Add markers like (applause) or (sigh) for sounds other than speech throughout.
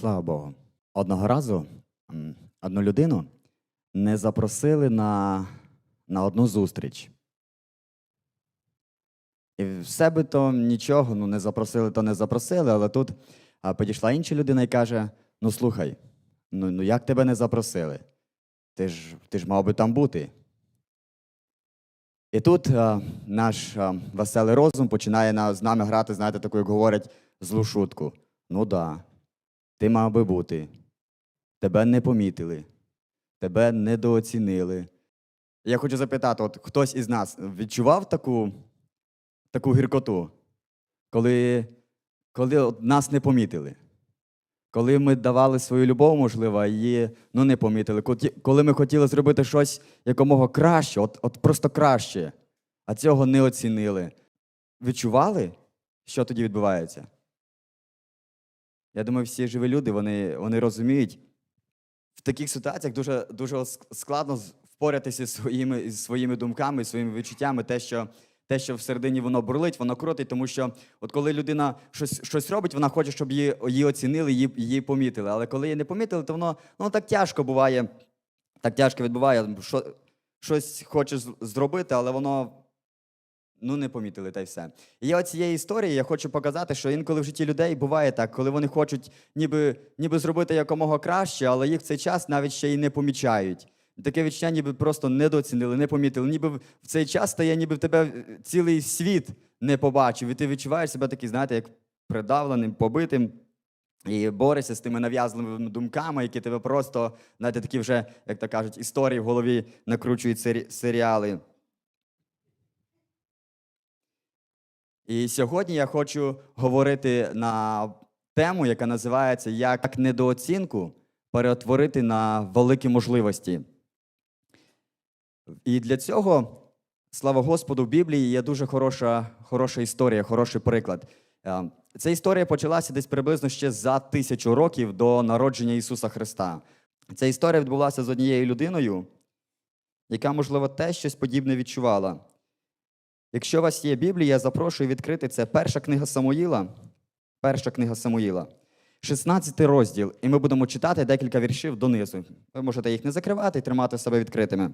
Слава Богу. Одного разу одну людину не запросили на, на одну зустріч. І все би то нічого, ну не запросили, то не запросили, але тут підійшла інша людина і каже: ну слухай, ну, ну як тебе не запросили? Ти ж, ти ж мав би там бути. І тут а, наш а, веселий розум починає на, з нами грати, знаєте, таку, як говорять, злу шутку. Ну да, ти мав би бути. Тебе не помітили, тебе недооцінили. Я хочу запитати: от хтось із нас відчував таку, таку гіркоту, коли, коли от нас не помітили? Коли ми давали свою любов, можливо, а її ну, не помітили. Коли ми хотіли зробити щось якомога краще, от, от просто краще, а цього не оцінили. Відчували, що тоді відбувається? Я думаю, всі живі люди вони, вони розуміють. В таких ситуаціях дуже, дуже складно впоратися зі своїми, зі своїми думками, своїми відчуттями, те, що, те, що всередині воно бурлить, воно крутить, тому що от коли людина щось, щось робить, вона хоче, щоб її, її оцінили, її, її помітили. Але коли її не помітили, то воно, воно так тяжко буває, так тяжко відбуває. Що, щось хочеш зробити, але воно ну не помітили та й все. І я цієї історії я хочу показати, що інколи в житті людей буває так, коли вони хочуть ніби, ніби зробити якомога краще, але їх в цей час навіть ще й не помічають. Таке відчуття, ніби просто недооцінили, не помітили. Ніби в цей час стає, ніби в тебе е, цілий світ не побачив, і ти відчуваєш себе такий, знаєте, як придавленим, побитим. І борешся з тими нав'язливими думками, які тебе просто, знаєте, такі вже, як то кажуть, історії в голові накручують сері- серіали. І сьогодні я хочу говорити на тему, яка називається Як недооцінку перетворити на великі можливості. І для цього, слава Господу, в Біблії є дуже хороша, хороша історія, хороший приклад. Е, Ця історія почалася десь приблизно ще за тисячу років до народження Ісуса Христа. Ця історія відбулася з однією людиною, яка, можливо, теж щось подібне відчувала. Якщо у вас є Біблія, я запрошую відкрити це перша книга Самуїла. Перша книга Самуїла. 16 розділ, і ми будемо читати декілька віршів донизу. Ви можете їх не закривати і тримати себе відкритими.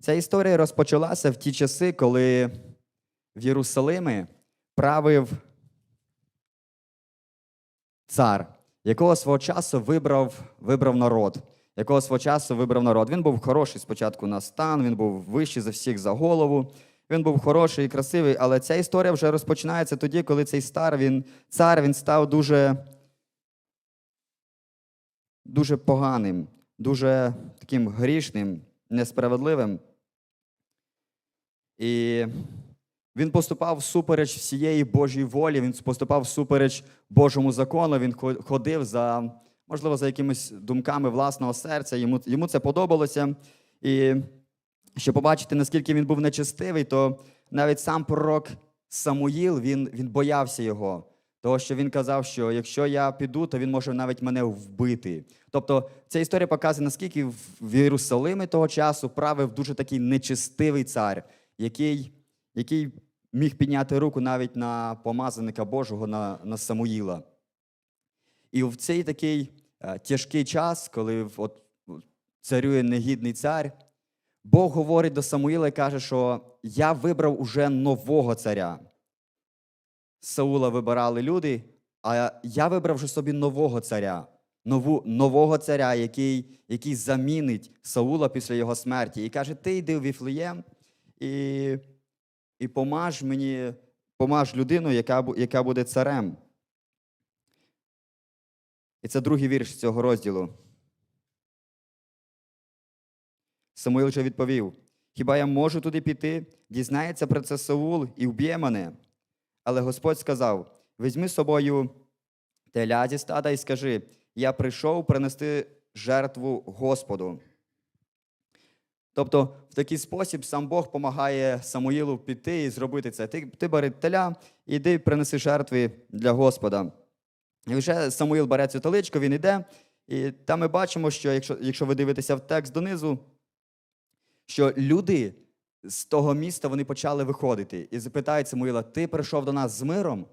Ця історія розпочалася в ті часи, коли в Єрусалимі правив цар, якого свого часу вибрав, вибрав народ. Якого свого часу вибрав народ. Він був хороший спочатку на стан, він був вищий за всіх за голову. Він був хороший і красивий, але ця історія вже розпочинається тоді, коли цей стар, він, цар він став дуже, дуже поганим, дуже таким грішним, несправедливим. І він поступав всупереч всієї Божої волі, він поступав всупереч Божому закону, він хо- ходив за, можливо, за якимись думками власного серця. Йому, йому це подобалося. І щоб побачити, наскільки він був нечестивий, то навіть сам пророк Самуїл він, він боявся його. Того, що він казав, що якщо я піду, то він може навіть мене вбити. Тобто ця історія показує, наскільки в Єрусалимі того часу правив дуже такий нечестивий цар, який, який міг підняти руку навіть на помазаника Божого, на, на Самуїла. І в цей такий тяжкий час, коли от, царює негідний цар, Бог говорить до Самуїла і каже, що я вибрав уже нового царя. Саула вибирали люди, а я вибрав вже собі нового царя, нову, нового царя, який, який замінить Саула після його смерті. І каже: ти йди в Віфлеєм і, і помаж мені, помаж людину, яка, яка буде царем. І це другий вірш цього розділу. Самуїл же відповів: Хіба я можу туди піти? Дізнається про це Саул і вб'є мене. Але Господь сказав: візьми з собою теля зі стада і скажи: Я прийшов принести жертву Господу. Тобто, в такий спосіб сам Бог допомагає Самуїлу піти і зробити це. Ти, ти бери теля і йди принеси жертви для Господа. І вже Самуїл бере цю таличку, він йде, і там ми бачимо, що якщо, якщо ви дивитеся в текст донизу, що люди з того міста вони почали виходити і запитають Самуїла: Ти прийшов до нас з миром?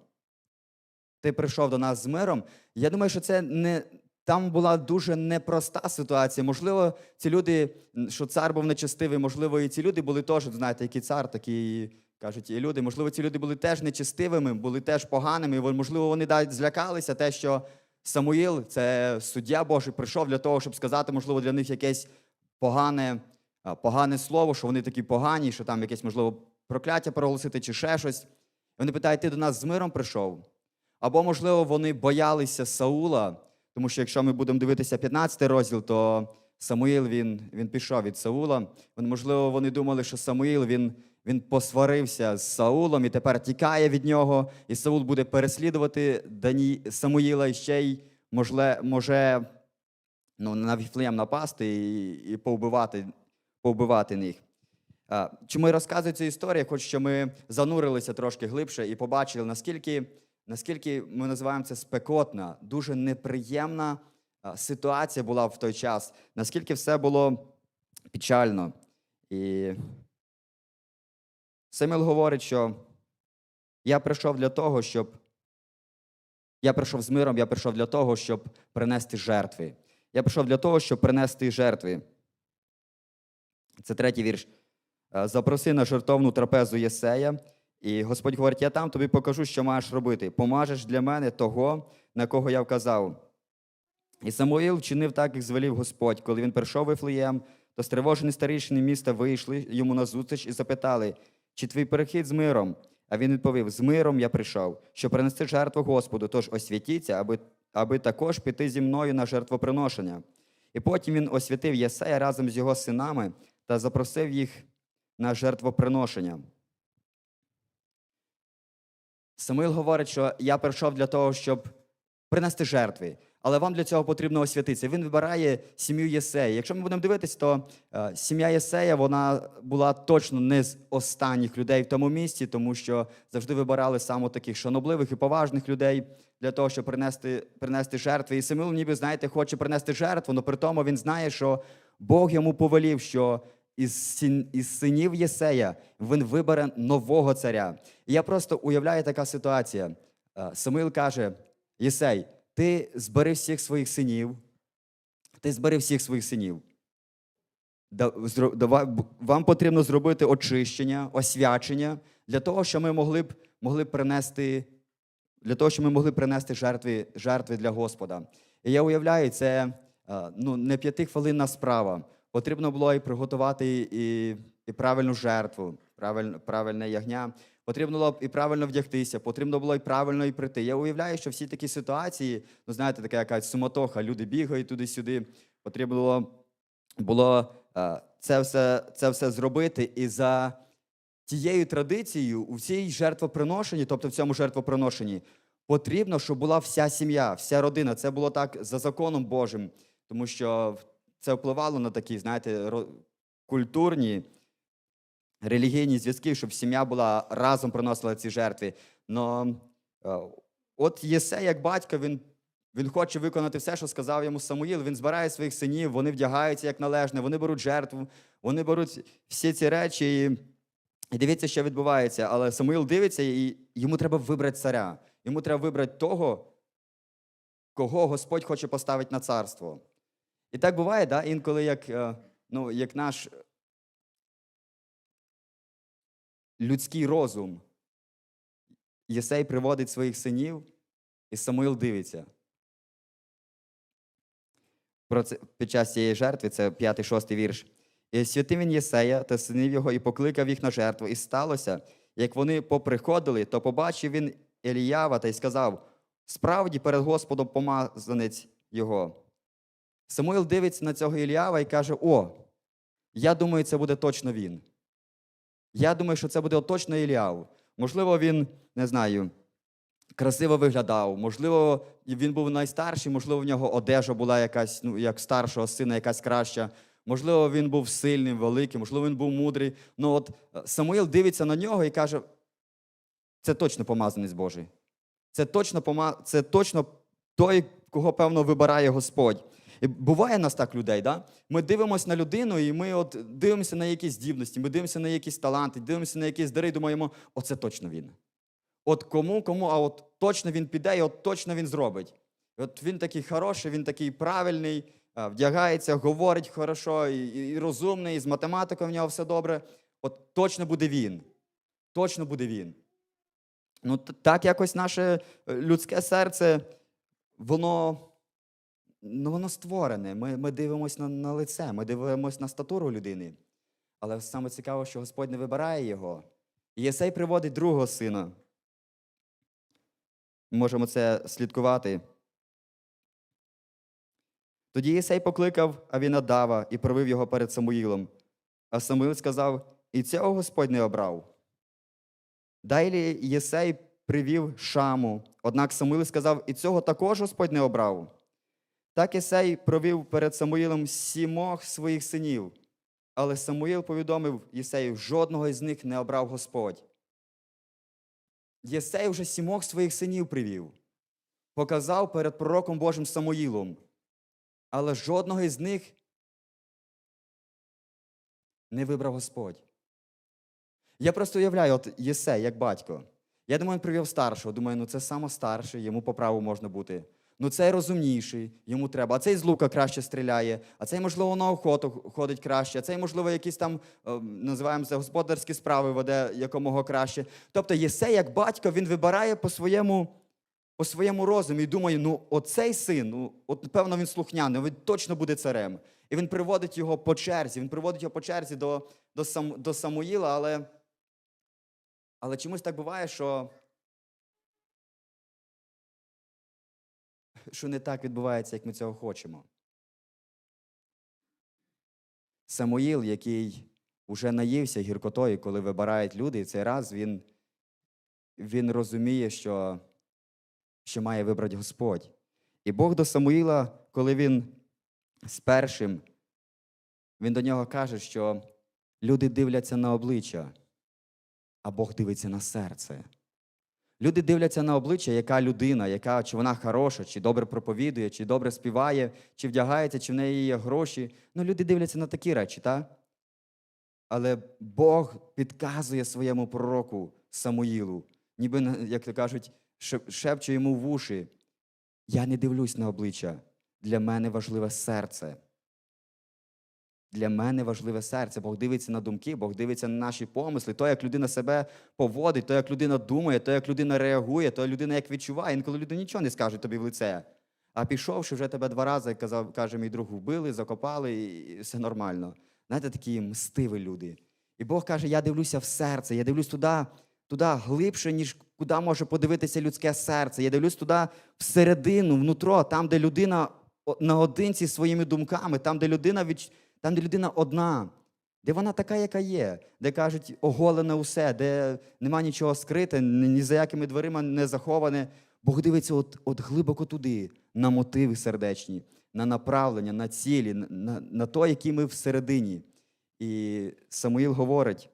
Ти прийшов до нас з миром. Я думаю, що це не там була дуже непроста ситуація. Можливо, ці люди, що цар був нечестивий, можливо, і ці люди були теж, знаєте, який цар, такі і кажуть, і люди. Можливо, ці люди були теж нечестивими, були теж поганими. і, Можливо, вони навіть злякалися те, що Самуїл, це суддя Божий, прийшов для того, щоб сказати, можливо, для них якесь погане, погане слово, що вони такі погані, що там якесь, можливо, прокляття проголосити чи ще щось. І вони питають, ти до нас з миром прийшов? Або, можливо, вони боялися Саула, тому що якщо ми будемо дивитися 15 розділ, то Самуїл він, він пішов від Саула. Можливо, вони думали, що Самуїл він, він посварився з Саулом і тепер тікає від нього, і Саул буде переслідувати Дані... Самуїла і ще й можле, може ну, на Віфлеєм напасти і, і повбивати, повбивати них. А, Чому я розказую цю історію? Хочу, щоб ми занурилися трошки глибше і побачили, наскільки, наскільки ми називаємо це спекотна, дуже неприємна ситуація була в той час, наскільки все було печально. І Саміл говорить, що я прийшов для того, щоб я прийшов з миром, я прийшов для того, щоб принести жертви. Я прийшов для того, щоб принести жертви. Це третій вірш. Е, Запроси на жертовну трапезу Єсея, і Господь говорить: я там тобі покажу, що маєш робити. Помажеш для мене того, на кого я вказав. І Самуїл вчинив так, як звелів Господь. Коли він прийшов в Іфлеєм, то стривожені старішини міста вийшли йому назустріч і запитали, чи твій перехід з миром? А він відповів: з миром я прийшов, щоб принести жертву Господу, тож освятіться, аби, аби також піти зі мною на жертвоприношення. І потім він освятив Єсея разом з його синами та запросив їх на жертвоприношення. Самуїл говорить, що я прийшов для того, щоб принести жертви, але вам для цього потрібно освятитися. Він вибирає сім'ю Єсея. Якщо ми будемо дивитися, то е, сім'я Єсея вона була точно не з останніх людей в тому місці, тому що завжди вибирали саме таких шанобливих і поважних людей для того, щоб принести, принести жертви. І Самуїл, ніби, знаєте, хоче принести жертву, але при тому він знає, що Бог йому повелів, що із, син- із синів Єсея він вибере нового царя. І я просто уявляю така ситуація. Е, Самуїл каже: Єсей, ти збери всіх своїх синів, ти збери всіх своїх синів. Вам потрібно зробити очищення, освячення для того, щоб ми могли б, могли принести, для того, щоб ми могли принести жертви, жертви для Господа. І я уявляю, це е, ну, не п'ятихвилинна справа. Потрібно було і приготувати і, і правильну жертву, правиль, правильне ягня. Потрібно було б і правильно вдягтися, потрібно було і правильно і прийти. Я уявляю, що всі такі ситуації, ну знаєте, така якась суматоха, люди бігають туди-сюди. Потрібно було, було е, це, все, це все зробити. І за тією традицією у всій жертвоприношенні, тобто в цьому жертвоприношенні, потрібно, щоб була вся сім'я, вся родина. Це було так за законом Божим, тому що це впливало на такі, знаєте, культурні, релігійні зв'язки, щоб сім'я була разом приносила ці жертви. Но е, от Єсей, як батько, він, він хоче виконати все, що сказав йому Самуїл. Він збирає своїх синів, вони вдягаються як належне, вони беруть жертву, вони беруть всі ці речі. І, і дивіться, що відбувається. Але Самуїл дивиться, і йому треба вибрати царя. Йому треба вибрати того, кого Господь хоче поставити на царство. І так буває, да? інколи як, е, ну, як наш людський розум. Єсей приводить своїх синів, і Самуїл дивиться. Про це, під час цієї жертви, це 5-6 вірш. І святив він Єсея та синів його, і покликав їх на жертву. І сталося, як вони поприходили, то побачив він Еліява та й сказав: справді перед Господом помазанець його. Самуїл дивиться на цього Іліява і каже: О, я думаю, це буде точно він. Я думаю, що це буде точно Іліав. Можливо, він, не знаю, красиво виглядав, можливо, він був найстарший, можливо, в нього одежа була якась, ну, як старшого сина, якась краща. Можливо, він був сильним, великим, можливо, він був мудрий. Ну от е, Самуїл дивиться на нього і каже: це точно помазанець Божий. Це точно, пома... це точно той, кого, певно, вибирає Господь. І буває нас так людей, да? ми дивимося на людину, і ми от дивимося на якісь здібності, ми дивимося на якісь таланти, дивимося на якісь дари, і думаємо, оце точно він. От кому, кому, а от точно він піде, і от точно він зробить. І от він такий хороший, він такий правильний, вдягається, говорить хорошо, і, і, розумний, і з математикою в нього все добре. От точно буде він. Точно буде він. Ну, так якось наше е, людське серце, воно, ну, воно створене. Ми, ми дивимося на, на лице, ми дивимося на статуру людини. Але саме цікаво, що Господь не вибирає його. І Єсей приводить другого сина. Ми можемо це слідкувати. Тоді Єсей покликав Авінадава і провів його перед Самуїлом. А Самуїл сказав: І цього Господь не обрав. Далі Єсей привів Шаму. Однак Самуїл сказав, і цього також Господь не обрав. Так Єсей провів перед Самуїлом сімох своїх синів. Але Самуїл повідомив Єсею, жодного із них не обрав Господь. Єсей вже сімох своїх синів привів, показав перед пророком Божим Самуїлом. Але жодного із них не вибрав Господь. Я просто уявляю, от Єсей, як батько. Я думаю, він привів старшого. Думаю, ну це саме старший, йому по праву можна бути. Ну цей розумніший, йому треба. А цей з лука краще стріляє, а цей, можливо, на охоту ходить краще, а цей, можливо, якісь там е, називаємо це господарські справи веде якомога краще. Тобто Єсей, як батько, він вибирає по своєму, по своєму розумі і думає, ну оцей син, ну, от певно, він слухняний, він точно буде царем. І він приводить його по черзі, він приводить його по черзі до, до, Сам, до Самуїла, але. Але чомусь так буває, що, що не так відбувається, як ми цього хочемо. Самуїл, який уже наївся гіркотою, коли вибирають люди, і цей раз він, він розуміє, що, що має вибрати Господь. І Бог до Самуїла, коли він з першим, він до нього каже, що люди дивляться на обличчя а Бог дивиться на серце. Люди дивляться на обличчя, яка людина, яка, чи вона хороша, чи добре проповідує, чи добре співає, чи вдягається, чи в неї є гроші. Ну, люди дивляться на такі речі, так? Але Бог підказує своєму пророку Самуїлу, ніби, як то кажуть, шеп- шепче йому в уші. Я не дивлюсь на обличчя. Для мене важливе серце. Для мене важливе серце. Бог дивиться на думки, Бог дивиться на наші помисли, то, як людина себе поводить, то, як людина думає, то, як людина реагує, то людина як відчуває. Інколи людина нічого не скаже тобі в лице. А пішовши вже тебе два рази, казав, каже, мій друг, вбили, закопали, і все нормально. Знаєте, такі мстиві люди. І Бог каже: я дивлюся в серце, я дивлюсь туди, туди глибше, ніж куди може подивитися людське серце. Я дивлюсь туди всередину, внутро, там, де людина наодинці своїми думками, там, де людина від... там, де людина одна, де вона така, яка є, де кажуть, оголене усе, де нема нічого скрите, ні за якими дверима не заховане. Бог дивиться от, от глибоко туди, на мотиви сердечні, на направлення, на цілі, на, на, на то, які ми всередині. І Самуїл говорить.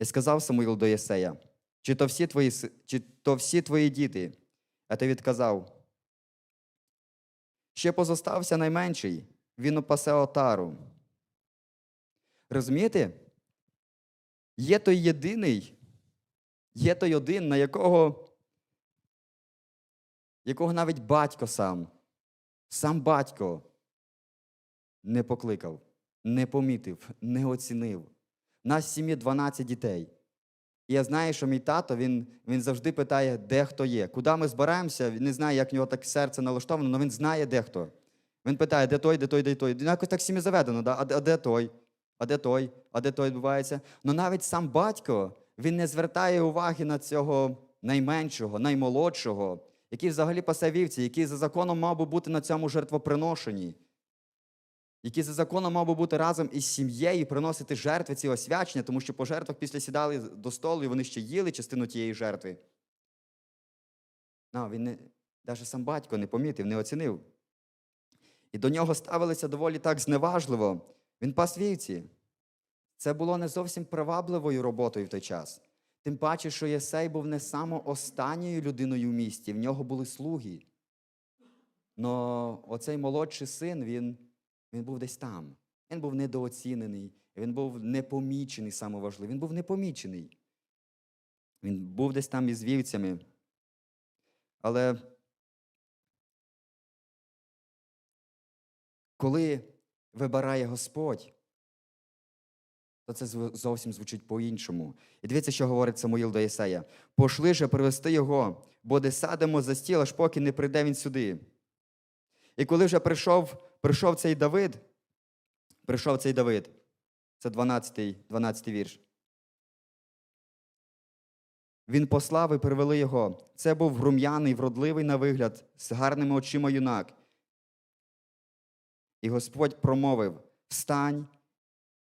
І сказав Самуїл до Єсея, чи то всі твої, чи то всі твої діти? А ти відказав, ще позостався найменший, він опасе отару. Розумієте? Є той єдиний, є той один, на якого, якого навіть батько сам, сам батько не покликав, не помітив, не оцінив. Нас в сім'ї 12 дітей. І я знаю, що мій тато він, він завжди питає, де хто є. Куди ми збираємося, він не знає, як в нього так серце налаштовано, але він знає, де хто. Він питає, де той, де той, де той. Ну, Якось так в сім'ї заведено, да? а, а де той? А де той? А де той відбувається? Ну навіть сам батько він не звертає уваги на цього найменшого, наймолодшого, який взагалі пасе вівці, який за законом мав би бути на цьому жертвоприношенні, який за законом мав би бути разом із сім'єю приносити жертви ці освячення, тому що по жертвах після сідали до столу, і вони ще їли частину тієї жертви. Ну, він навіть сам батько не помітив, не оцінив. І до нього ставилися доволі так зневажливо. Він пас вівці. Це було не зовсім привабливою роботою в той час. Тим паче, що Єсей був не само останньою людиною в місті, в нього були слуги. Но оцей молодший син, він, він був десь там. Він був недооцінений, він був непомічений, саме. Він був непомічений. Він був десь там із вівцями. Але коли вибирає Господь, то це зовсім звучить по-іншому. І дивіться, що говорить Самуїл до Єсея. Пошли же привести його, бо де садимо за стіл, аж поки не прийде він сюди. І коли вже прийшов, прийшов цей Давид, прийшов цей Давид, це 12, 12 вірш. Він послав і привели його. Це був рум'яний, вродливий на вигляд, з гарними очима юнак. І Господь промовив: Встань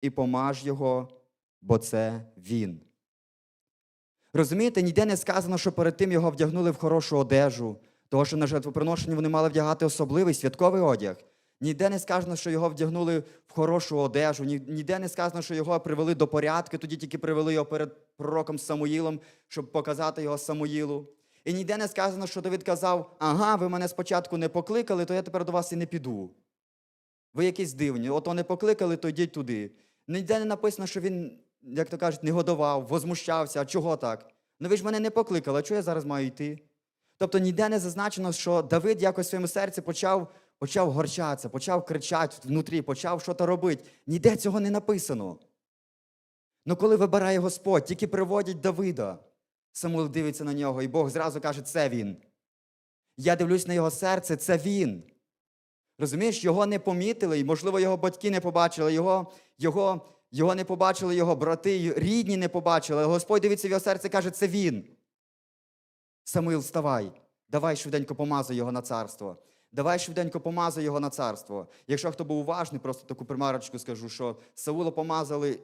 і помаж його, бо це він. Розумієте, ніде не сказано, що перед тим його вдягнули в хорошу одежу, того, що на жертвоприношенні вони мали вдягати особливий святковий одяг. Ніде не сказано, що його вдягнули в хорошу одежу, ніде не сказано, що його привели до порядку, тоді тільки привели його перед пророком Самуїлом, щоб показати його Самуїлу. І ніде не сказано, що Давид казав: ага, ви мене спочатку не покликали, то я тепер до вас і не піду. Ви якісь дивні, ото не покликали, то йдіть туди. Ніде не написано, що він, як то кажуть, негодував, возмущався. А чого так? Ну ви ж мене не покликали, а чого я зараз маю йти? Тобто ніде не зазначено, що Давид якось в своєму серці почав, почав горчатися, почав кричати внутрі, почав щось робити. Ніде цього не написано. Ну коли вибирає Господь, тільки приводять Давида, Самуїл дивиться на нього, і Бог зразу каже, це він. Я дивлюсь на його серце, це він. Розумієш, його не помітили, і, можливо, його батьки не побачили, його, його, його не побачили його брати, рідні не побачили. Господь дивиться в його серце і каже, це він. Самуїл, вставай, давай швиденько помазуй його на царство. Давай швиденько помазуй його на царство. Якщо хто був уважний, просто таку примарочку скажу, що Саула помазали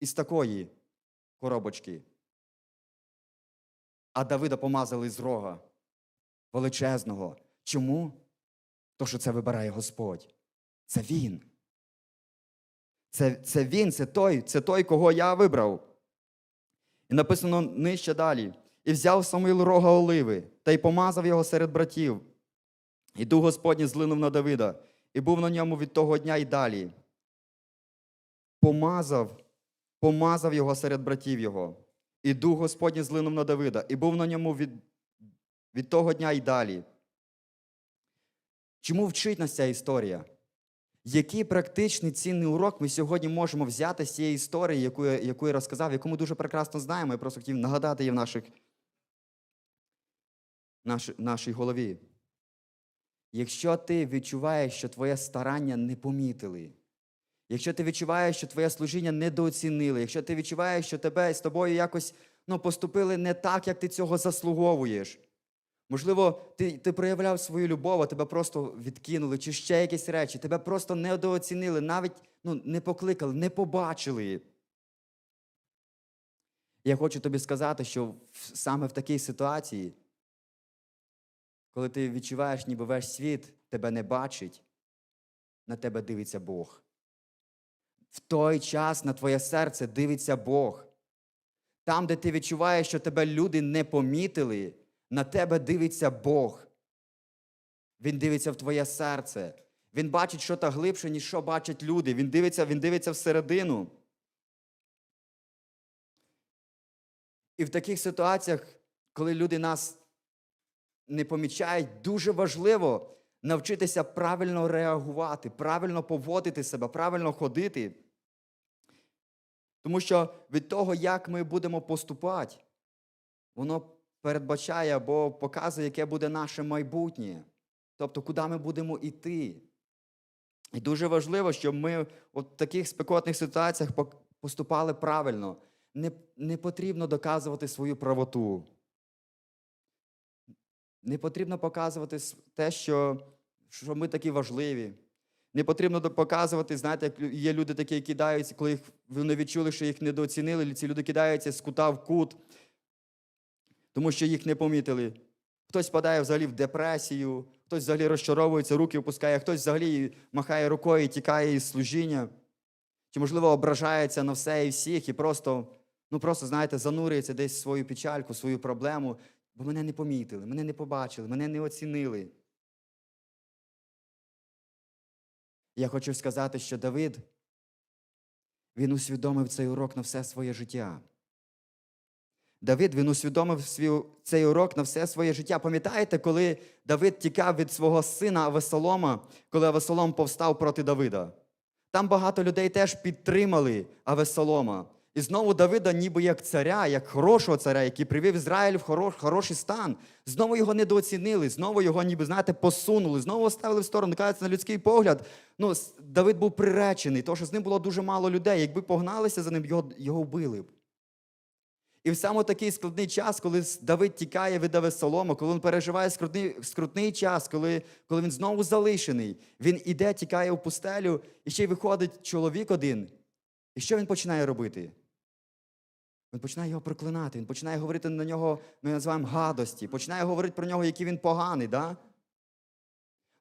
із такої коробочки, а Давида помазали з рога величезного. Чому? То, що це вибирає Господь. Це Він. Це, це Він, це той, це той, кого я вибрав. І написано нижче далі. І взяв Самуїл рога оливи та й помазав його серед братів. І дух Господній злинув на Давида, і був на ньому від того дня й далі. Помазав, помазав його серед братів його. І дух Господній злинув на Давида, і був на ньому від, від того дня й далі. Чому вчить нас ця історія? Який практичний цінний урок ми сьогодні можемо взяти з цієї історії, яку я, яку я розказав, яку ми дуже прекрасно знаємо, я просто хотів нагадати її в наших, наш, нашій голові. Якщо ти відчуваєш, що твоє старання не помітили, якщо ти відчуваєш, що твоє служіння недооцінили, якщо ти відчуваєш, що тебе з тобою якось ну, поступили не так, як ти цього заслуговуєш, Можливо, ти, ти проявляв свою любов, а тебе просто відкинули, чи ще якісь речі, тебе просто недооцінили, навіть ну, не покликали, не побачили. Я хочу тобі сказати, що саме в такій ситуації, коли ти відчуваєш, ніби весь світ тебе не бачить, на тебе дивиться Бог. В той час на твоє серце дивиться Бог. Там, де ти відчуваєш, що тебе люди не помітили, на тебе дивиться Бог. Він дивиться в твоє серце. Він бачить що то глибше, ніж що бачать люди. Він дивиться, він дивиться всередину. І в таких ситуаціях, коли люди нас не помічають, дуже важливо навчитися правильно реагувати, правильно поводити себе, правильно ходити. Тому що від того, як ми будемо поступати, воно передбачає або показує, яке буде наше майбутнє. Тобто, куди ми будемо йти. І дуже важливо, щоб ми в таких спекотних ситуаціях поступали правильно. Не, не потрібно доказувати свою правоту. Не потрібно показувати те, що, що ми такі важливі. Не потрібно показувати, знаєте, як є люди такі, які кидаються, коли їх, вони відчули, що їх недооцінили, ці люди кидаються з кута в кут, тому що їх не помітили. Хтось впадає взагалі в депресію, хтось взагалі розчаровується, руки опускає, хтось взагалі махає рукою і тікає із служіння. Чи, можливо, ображається на все і всіх, і просто Ну просто, знаєте, занурюється десь в свою печальку, свою проблему, бо мене не помітили, мене не побачили, мене не оцінили. Я хочу сказати, що Давид, він усвідомив цей урок на все своє життя. Давид він усвідомив свій, цей урок на все своє життя. Пам'ятаєте, коли Давид тікав від свого сина Авесолома, коли Авесолом повстав проти Давида? Там багато людей теж підтримали Авесолома. І знову Давида, ніби як царя, як хорошого царя, який привів Ізраїль в хорош, хороший стан. Знову його недооцінили, знову його, ніби, знаєте, посунули, знову оставили в сторону. Кажеться, на людський погляд. Ну, Давид був приречений, тому що з ним було дуже мало людей. Якби погналися за ним, його, його вбили б. І в саме такий складний час, коли Давид тікає від Авесолома, коли він переживає скрутний, скрутний час, коли, коли він знову залишений, він іде, тікає в пустелю, і ще й виходить чоловік один. І що він починає робити? Він починає його проклинати, він починає говорити на нього, ми називаємо гадості, починає говорити про нього, який він поганий. Да?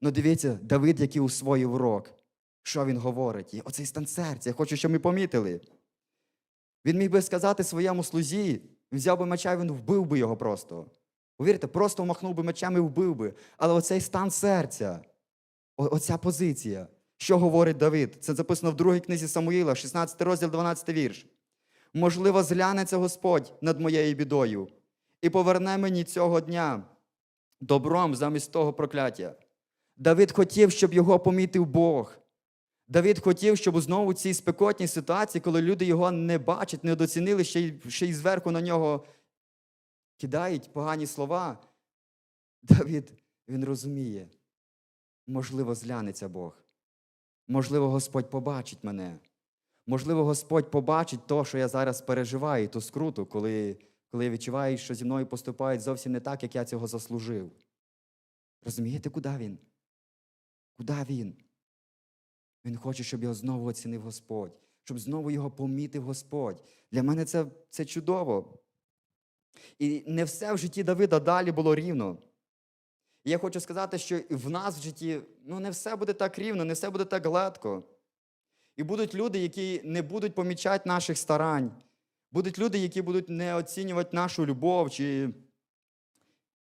Ну дивіться, Давид, який усвоїв урок, що він говорить. І оцей стан серця, я хочу, щоб ми помітили. Він міг би сказати своєму слузі, він взяв би меча, він вбив би його просто. Повірте, просто махнув би мечем і вбив би. Але оцей стан серця, оця позиція, що говорить Давид? Це записано в другій книзі Самуїла, 16 розділ, 12 вірш. Можливо, зглянеться Господь над моєю бідою і поверне мені цього дня добром замість того прокляття. Давид хотів, щоб його помітив Бог. Давид хотів, щоб знову в цій спекотній ситуації, коли люди його не бачать, не доцінили, ще й, ще й зверху на нього кидають погані слова. Давид, він розуміє, можливо, зглянеться Бог. Можливо, Господь побачить мене. Можливо, Господь побачить то, що я зараз переживаю, ту скруту, коли, коли я відчуваю, що зі мною поступають зовсім не так, як я цього заслужив. Розумієте, куди він? Куди він? Він хоче, щоб його знову оцінив Господь, щоб знову його помітив Господь. Для мене це, це чудово. І не все в житті Давида далі було рівно. І я хочу сказати, що в нас в житті ну, не все буде так рівно, не все буде так гладко. І будуть люди, які не будуть помічати наших старань. Будуть люди, які будуть не оцінювати нашу любов. Чи...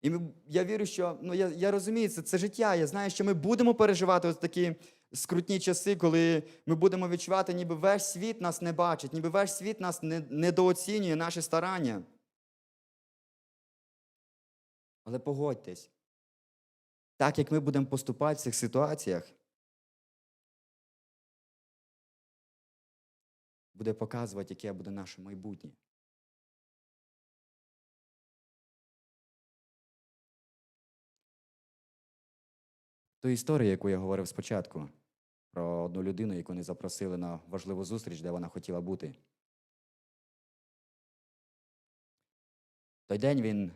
І я вірю, що ну, я, я розумію, це, це життя. Я знаю, що ми будемо переживати ось такі скрутні часи, коли ми будемо відчувати, ніби весь світ нас не бачить, ніби весь світ нас не, недооцінює наші старання. Але погодьтесь, так як ми будемо поступати в цих ситуаціях, буде показувати, яке буде наше майбутнє. Ту історію, яку я говорив спочатку, про одну людину, яку не запросили на важливу зустріч, де вона хотіла бути. Той день він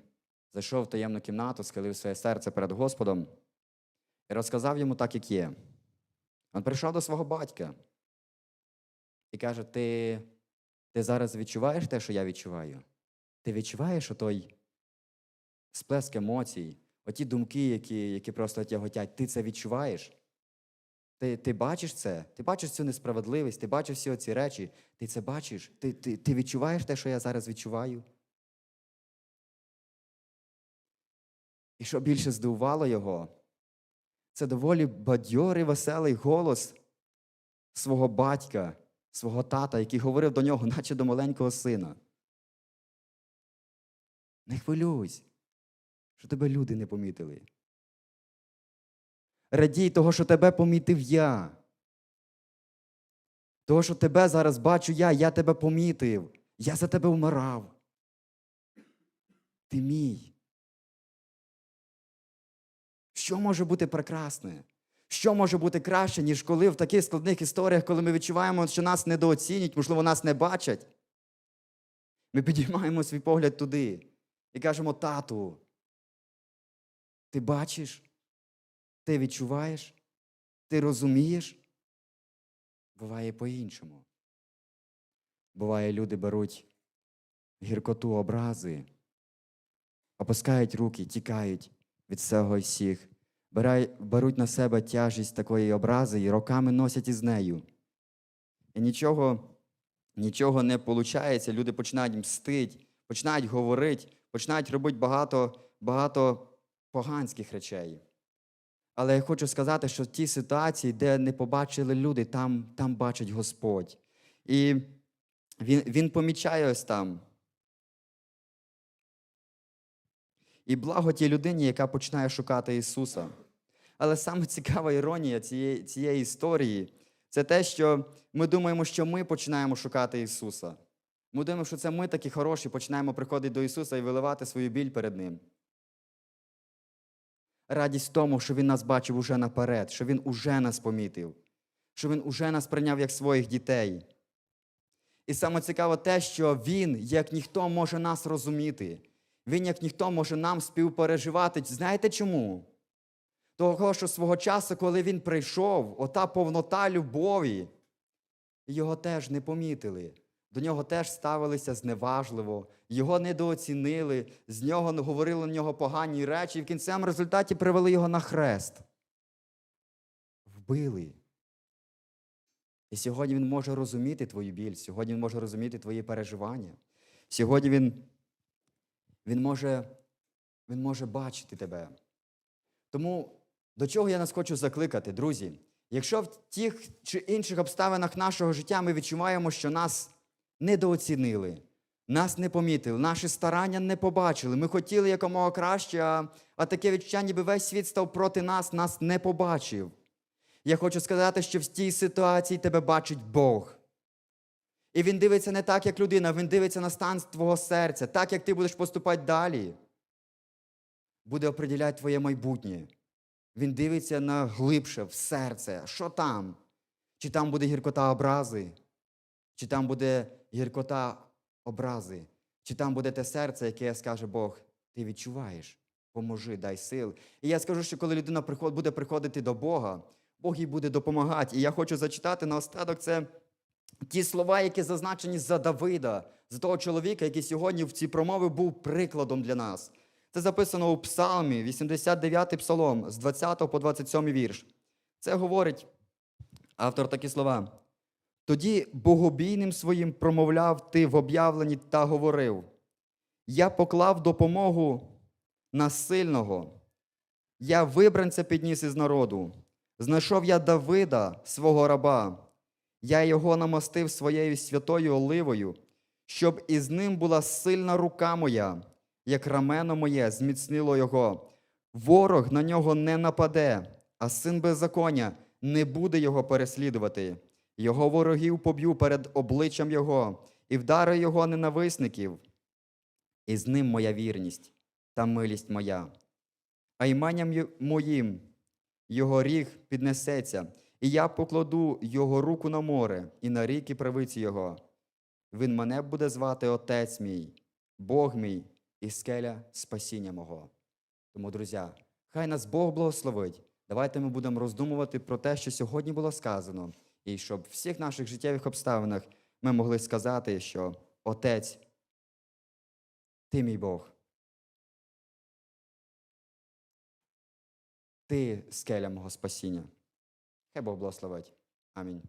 зайшов в таємну кімнату, схилив своє серце перед Господом і розказав йому так, як є. Він прийшов до свого батька і каже: Ти, ти зараз відчуваєш те, що я відчуваю? Ти відчуваєш отой сплеск емоцій, оті думки, які, які просто тяготять, ти це відчуваєш? Ти, ти бачиш це? Ти бачиш цю несправедливість, ти бачиш всі ці речі, ти це бачиш? Ти, ти, ти відчуваєш те, що я зараз відчуваю? І що більше здивувало його, це доволі бадьорий, веселий голос свого батька, свого тата, який говорив до нього, (laughs) наче до маленького сина. Не хвилюйся, що тебе люди не помітили. Радій того, що тебе помітив я. Того, що тебе зараз бачу я, я тебе помітив. Я за тебе вмирав. Ти мій. Що може бути прекрасне? Що може бути краще, ніж коли в таких складних історіях, коли ми відчуваємо, що нас недооцінюють, можливо, нас не бачать? Ми підіймаємо свій погляд туди і кажемо: тату, ти бачиш, ти відчуваєш, ти розумієш? Буває по-іншому. Буває, люди беруть гіркоту образи, опускають руки, тікають від всього і всіх, беруть на себе тяжість такої образи і роками носять із нею. І нічого нічого не виходить, люди починають мстити, починають говорити, починають робити багато, багато поганських речей. Але я хочу сказати, що ті ситуації, де не побачили люди, там, там бачить Господь. І він, він помічає ось там. І благо тій людині, яка починає шукати Ісуса. Але саме цікава іронія цієї, цієї історії це те, що ми думаємо, що ми починаємо шукати Ісуса. Ми думаємо, що це ми такі хороші, починаємо приходити до Ісуса і виливати свою біль перед Ним. Радість в тому, що Він нас бачив уже наперед, що Він уже нас помітив, що Він уже нас прийняв як своїх дітей. І саме цікаво те, що Він, як ніхто, може нас розуміти. Він, як ніхто, може нам співпереживати. Знаєте чому? Того, що свого часу, коли він прийшов, ота повнота любові, його теж не помітили. До нього теж ставилися зневажливо, його недооцінили, з нього говорили на нього погані речі, і в кінцевому результаті привели його на хрест. Вбили. І сьогодні він може розуміти твою біль, сьогодні він може розуміти твої переживання. Сьогодні він, він, може, він може бачити тебе. Тому до чого я нас хочу закликати, друзі? Якщо в тих чи інших обставинах нашого життя ми відчуваємо, що нас недооцінили, нас не помітили, наші старання не побачили, ми хотіли якомога краще, а, таке відчуття, ніби весь світ став проти нас, нас не побачив. Я хочу сказати, що в тій ситуації тебе бачить Бог. І він дивиться не так, як людина, він дивиться на стан твого серця, так, як ти будеш поступати далі. Буде определяти твоє майбутнє. Він дивиться на глибше, в серце. Що там? Чи там буде гіркота образи? Чи там буде гіркота образи? Чи там буде те серце, яке скаже Бог, ти відчуваєш, поможи, дай сил. І я скажу, що коли людина буде приходити до Бога, Бог їй буде допомагати. І я хочу зачитати наостаток це ті слова, які зазначені за Давида, за того чоловіка, який сьогодні в цій промові був прикладом для нас. Це записано у Псалмі, 89-й псалом, з 20 по 27 вірш. Це говорить автор такі слова. Тоді богобійним своїм промовляв ти в об'явленні та говорив: Я поклав допомогу на сильного, я вибранця підніс із народу. Знайшов я Давида, свого раба, я його намастив своєю святою оливою, щоб із ним була сильна рука моя, як рамено моє зміцнило його. Ворог на нього не нападе, а син беззаконня не буде його переслідувати. Його ворогів поб'ю перед обличчям його, і вдари його ненависників. І з ним моя вірність та милість моя. А іменням моїм його ріг піднесеться, і я покладу його руку на море, і на ріки правиці його. Він мене буде звати Отець мій, Бог мій і скеля спасіння мого. Тому, друзі, хай нас Бог благословить. Давайте ми будемо роздумувати про те, що сьогодні було сказано, і щоб в всіх наших життєвих обставинах ми могли сказати, що Отець, ти мій Бог. Ти скеля мого спасіння. Хай Бог благословить. Амінь.